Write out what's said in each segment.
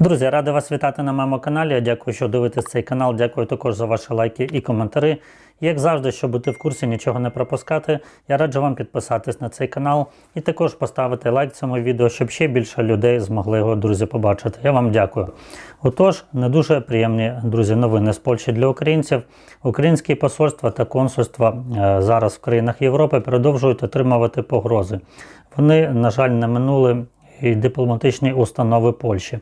Друзі, радий вас вітати на моєму каналі. Я дякую, що дивитесь цей канал. Дякую також за ваші лайки і коментарі. Як завжди, щоб бути в курсі, нічого не пропускати, я раджу вам підписатись на цей канал і також поставити лайк цьому відео, щоб ще більше людей змогли його, друзі, побачити. Я вам дякую. Отож, не дуже приємні, друзі, новини з Польщі для українців. Українські посольства та консульства е, зараз в країнах Європи продовжують отримувати погрози. Вони, на жаль, не минули і дипломатичні установи Польщі.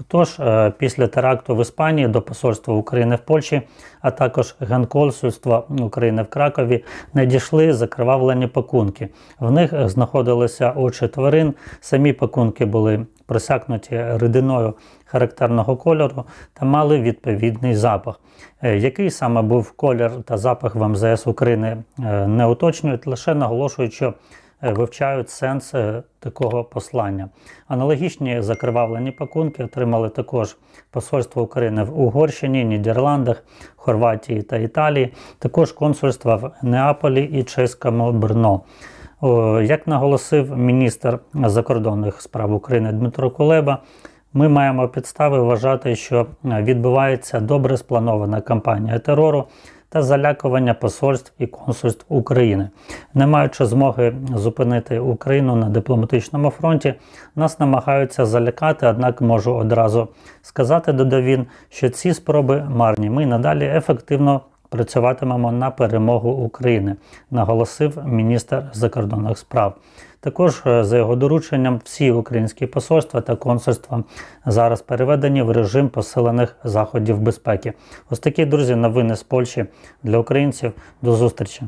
Отож, е, після теракту в Іспанії до посольства України в Польщі, а також генконсульства України в Кракові надійшли закривавлені пакунки. В них знаходилися очі тварин. Самі пакунки були просякнуті рідиною характерного кольору та мали відповідний запах. Е, Який саме був колір та запах в МЗС України е, не уточнюють, лише наголошують, що вивчають сенс е, такого послання. Аналогічні закривавлені пакунки отримали також посольство України в Угорщині, Нідерландах, Хорватії та Італії, також консульства в Неаполі і Чеському Брно. Як наголосив міністр закордонних справ України Дмитро Кулеба, ми маємо підстави вважати, що е, відбувається добре спланована кампанія терору та залякування посольств і консульств України. Не маючи змоги зупинити Україну на дипломатичному фронті, нас намагаються залякати, однак можу одразу сказати, додав він, що ці спроби марні. Ми надалі ефективно працюватимемо на перемогу України, наголосив міністр закордонних справ. Також е, за його дорученням всі українські посольства та консульства зараз переведені в режим посилених заходів безпеки. Ось такі друзі новини з Польщі для українців. До зустрічі.